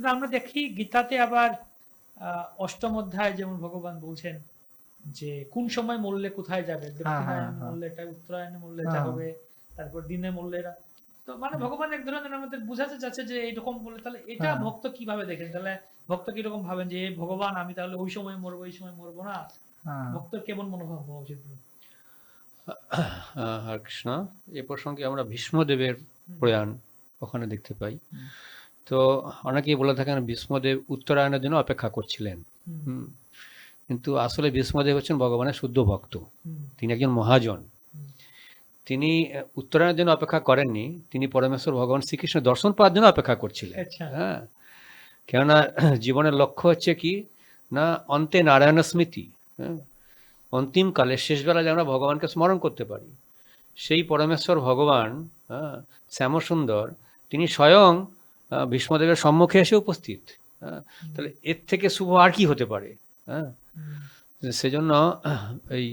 কিন্তু আমরা দেখি গীতাতে আবার অষ্টম অধ্যায় যেমন ভগবান বলছেন যে কোন সময় মরলে কোথায় যাবে? দক্ষিণায়নে হ্যাঁ, হ্যাঁ। উত্তরায়ণে হ্যাঁ। হবে তারপর দিনে এটা তো মানে ভগবান এক ধরনের আমাদের বুঝাতে চাচ্ছে যে এইরকম বলে তাহলে এটা। ভক্ত কীভাবে দেখেন? তাহলে ভক্ত কীরকম ভাবেন যে ভগবান আমি তাহলে ওই সময় মরবো এই সময় মরবো না? ভক্ত কেমন মনোভাব হওয়া উচিত? আহ, কৃষ্ণ। এ প্রসঙ্গে আমরা ভীষ্মদেবের প্রয়াণ ওখানে দেখতে পাই। তো অনেকেই বলে থাকেন ভীষ্মদেব উত্তরায়ণের জন্য অপেক্ষা করছিলেন। কিন্তু আসলে ভীষ্মদেব হচ্ছেন ভগবানের শুদ্ধ ভক্ত। তিনি একজন মহাজন। তিনি উত্তরায়ণের জন্য অপেক্ষা করেননি। তিনি পরমেশ্বর ভগবান শ্রীকৃষ্ণ দর্শন পাওয়ার জন্য অপেক্ষা করছিলেন। আচ্ছা। হ্যাঁ। কেননা জীবনের লক্ষ্য হচ্ছে কি? না অন্তে নারায়ণ স্মৃতি। হ্যাঁ। অন্তিমকালে শেষবেলা যেন আমরা ভগবানকে স্মরণ করতে পারি। সেই পরমেশ্বর ভগবান হ্যাঁ শ্যামসুন্দর তিনি স্বয়ং ভীষ্মদেবের সম্মুখে এসে উপস্থিত। হ্যাঁ তাহলে এর থেকে শুভ আর কি হতে পারে? হ্যাঁ? সেজন্য এই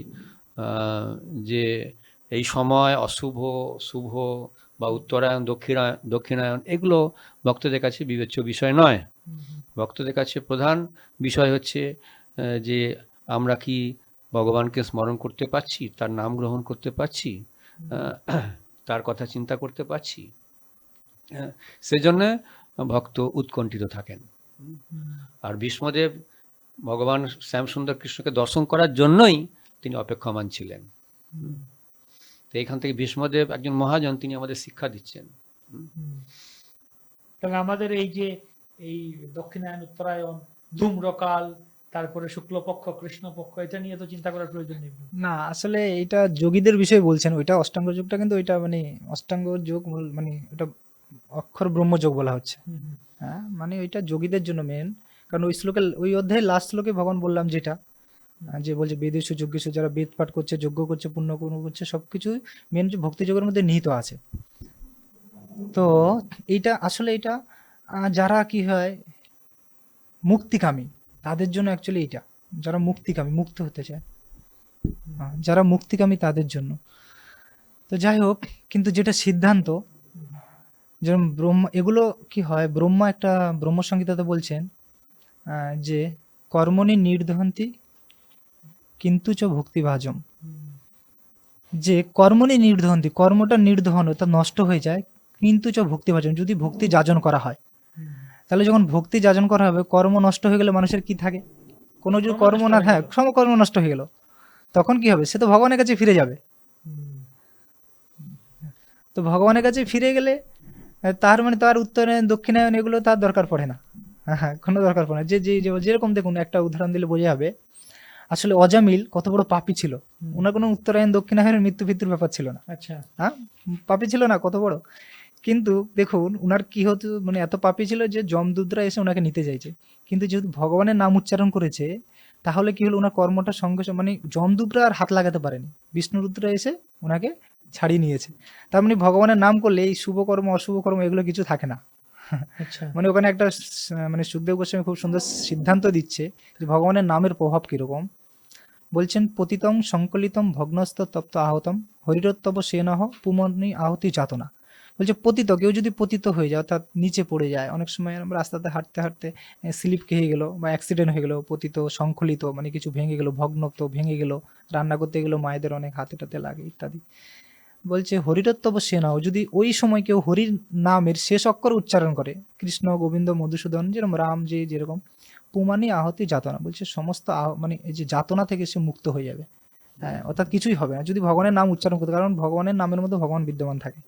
যে এই সময় অশুভ শুভ বা উত্তরায়ণ দক্ষিণায়ন দক্ষিণায়ন এগুলো ভক্তদের কাছে বিবেচ্য বিষয় নয়। ভক্তদের কাছে প্রধান বিষয় হচ্ছে যে আমরা কি ভগবানকে স্মরণ করতে পারছি তার নাম গ্রহণ করতে পারছি তার কথা চিন্তা করতে পারছি সেজন্য ভক্ত উৎকণ্ঠিত থাকেন। আর ভীষ্মদেব ভগবান শ্যামসুন্দর কৃষ্ণকে দর্শন করার জন্যই তিনি অপেক্ষমান ছিলেন। তো এখান থেকে ভীষ্মদেব একজন মহাজন তিনি আমাদের শিক্ষা দিচ্ছেন। তাহলে আমাদের এই যে এই দক্ষিণায়ন উত্তরায়ণ ধূম্রকাল তারপরে শুক্লপক্ষ কৃষ্ণপক্ষ এটা নিয়ে তো চিন্তা করার প্রয়োজন নেই। না আসলে এটা যোগীদের বিষয়ে বলছেন ওইটা অষ্টাঙ্গ যোগটা কিন্তু ওইটা মানে অষ্টাঙ্গ যোগ বল- মানে ওটা অক্ষর ব্রহ্মযোগ বলা হচ্ছে। হ্যাঁ মানে ওইটা যোগীদের জন্য মেন কারণ ওই শ্লোকে ওই অধ্যায়ে লাস্ট শ্লোকে ভগবান বললাম যেটা যে বলছে বেদেশু যজ্ঞেশু যারা বেদ পাঠ করছে যজ্ঞ করছে পুণ্য কর্ম করছে সবকিছু মেন ভক্তি যোগের মধ্যে নিহিত আছে। তো এইটা আসলে এটা যারা কি হয় মুক্তিকামী তাদের জন্য অ্যাকচুয়ালি এইটা যারা মুক্তিকামী মুক্ত হতে চায়। যারা মুক্তিকামী তাদের জন্য। তো যাই হোক কিন্তু যেটা সিদ্ধান্ত যেরকম ব্রহ্মা এগুলো কি হয়? ব্রহ্মা একটা ব্রহ্মসংগীতাতে বলছেন আহ, যে কর্মণি নির্ধন্তি কিন্তু চ ভক্তিভাজম। যে কর্মণি নির্ধন্তি কর্মটা নির্দহন অর্থাৎ নষ্ট হয়ে যায় কিন্তু চ ভক্তিভাজন যদি ভক্তি যাজন করা হয়। তাহলে যখন ভক্তি যাজন করা হবে কর্ম নষ্ট হয়ে গেলে মানুষের কি থাকে? কোনো যদি কর্ম কর্ম নষ্ট না হয়ে হ্যাঁ গেল। সমকর্ম নষ্ট হয়ে গেল তখন কি হবে? সে তো ভগবানের কাছে ফিরে যাবে। তো ভগবানের কাছে ফিরে গেলে তার মানে তার উত্তরায়ণ দক্ষিণায়ন এগুলো তার দরকার পড়ে না। হ্যাঁ কোনো দরকার পড়ে না। যে যে যে- যেরকম দেখুন একটা উদাহরণ দিলে বোঝা যাবে। আসলে অজামিল কত বড় পাপি ছিল। ওনার কোনো উত্তরায়ণ দক্ষিণায়নের মৃত্যু ফিত্যুর ব্যাপার ছিল না। আচ্ছা। হ্যাঁ পাপি ছিল না কত বড়? কিন্তু দেখুন ওনার কি হতো মানে এত পাপি ছিল যে যমদূতরা এসে ওনাকে নিতে চাইছে। কিন্তু যেহেতু ভগবানের নাম উচ্চারণ করেছে তাহলে কি হলো? ওনার কর্মটা সঙ্গে মানে যমদূতরা আর হাত লাগাতে পারেনি। বিষ্ণুরুদ্রা এসে ওনাকে ছাড়িয়ে নিয়েছে। তার মানে ভগবানের নাম করলে এই শুভ কর্ম অশুভ কর্ম এগুলো কিছু থাকে না। আচ্ছা। মানে ওখানে একটা স- মানে সুখদেব গোস্বামী খুব সুন্দর সিদ্ধান্ত দিচ্ছে যে ভগবানের নামের প্রভাব কীরকম? বলছেন পতিতম সংকলিতম ভগ্নস্ত তপ্ত আহতম হরিরোত্তব সেনহ পুমনি আহতি যাতনা। বলছে পতিত, কেউ যদি পতিত হয়ে যায়, অর্থাৎ নিচে পড়ে যায়, অনেক সময় আমরা রাস্তাতে হাঁটতে হাঁটতে স্লিপ খেয়ে গেলো বা অ্যাক্সিডেন্ট হয়ে গেলো, পতিত, সংকলিত মানে কিছু ভেঙে গেলো ভগ্ন তো ভেঙে গেলো, রান্না করতে গেলেও মায়েদের অনেক হাতে টাতে লাগে, ইত্যাদি। বলছে হরিরত্তব সেনাও, যদি ওই সময় কেউ হরির নামের শেষ অক্ষর উচ্চারণ করে, কৃষ্ণ, গোবিন্দ, মধুসূদন, যেরকম রাম যে, যেরকম, পুমানি আহতি যাতনা, বলছে সমস্ত মানে এই যে যাতনা থেকে সে মুক্ত হয়ে যাবে। হ্যাঁ অর্থাৎ কিছুই হবে না, যদি ভগবানের নাম উচ্চারণ করতে, কারণ ভগবানের নামের মধ্যে ভগবান বিদ্যমান থাকে।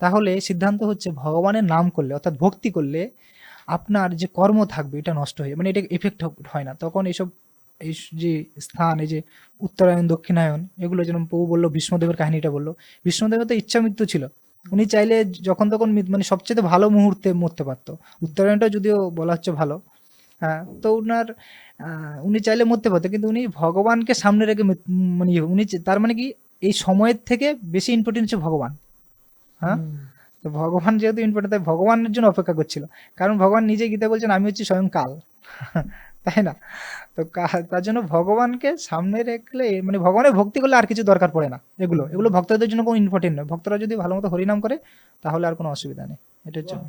তাহলে সিদ্ধান্ত হচ্ছে ভগবানের নাম করলে অর্থাৎ ভক্তি করলে আপনার যে কর্ম থাকবে এটা নষ্ট হয়ে মানে এটা এফেক্ট হয় না। তখন এইসব এই যে স্থান এই যে উত্তরায়ণ দক্ষিণায়ন এগুলো যেরকম প্রভু বলল বিষ্ণুদেবের কাহিনীটা বলল বিষ্ণুদেবের তো ইচ্ছা মৃত্যু ছিল। উনি চাইলে যখন তখন মানে সবচেয়ে ভালো মুহূর্তে মরতে পারতো। উত্তরায়ণটা যদিও বলা হচ্ছে ভালো হ্যাঁ তো আহ, উনি চাইলে মরতে পারতো কিন্তু উনি ভগবানকে সামনে রেখে মানে ইয়ে, উনি তার মানে কি এই সময়ের থেকে বেশি ইম্পর্টেন্ট হচ্ছে ভগবান। হ্যাঁ? তো ভগবান যেহেতু ইম্পর্টেন্ট তাই ভগবানের জন্য অপেক্ষা করছিল। কারণ ভগবান নিজে গীতা বলছেন আমি হচ্ছি স্বয়ং কাল। তাই না? তো তার জন্য ভগবানকে সামনে রাখলে মানে ভগবানের ভক্তি করলে আর কিছু দরকার পড়ে না এগুলো। এগুলো ভক্তদের জন্য কোনো ইম্পর্টেন্ট নয়। ভক্তরা যদি ভালো মতো হরিনাম করে তাহলে আর কোনো অসুবিধা নেই। এটার জন্য।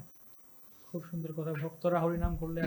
খুব সুন্দর কথা। ভক্তরা হরিনাম করলে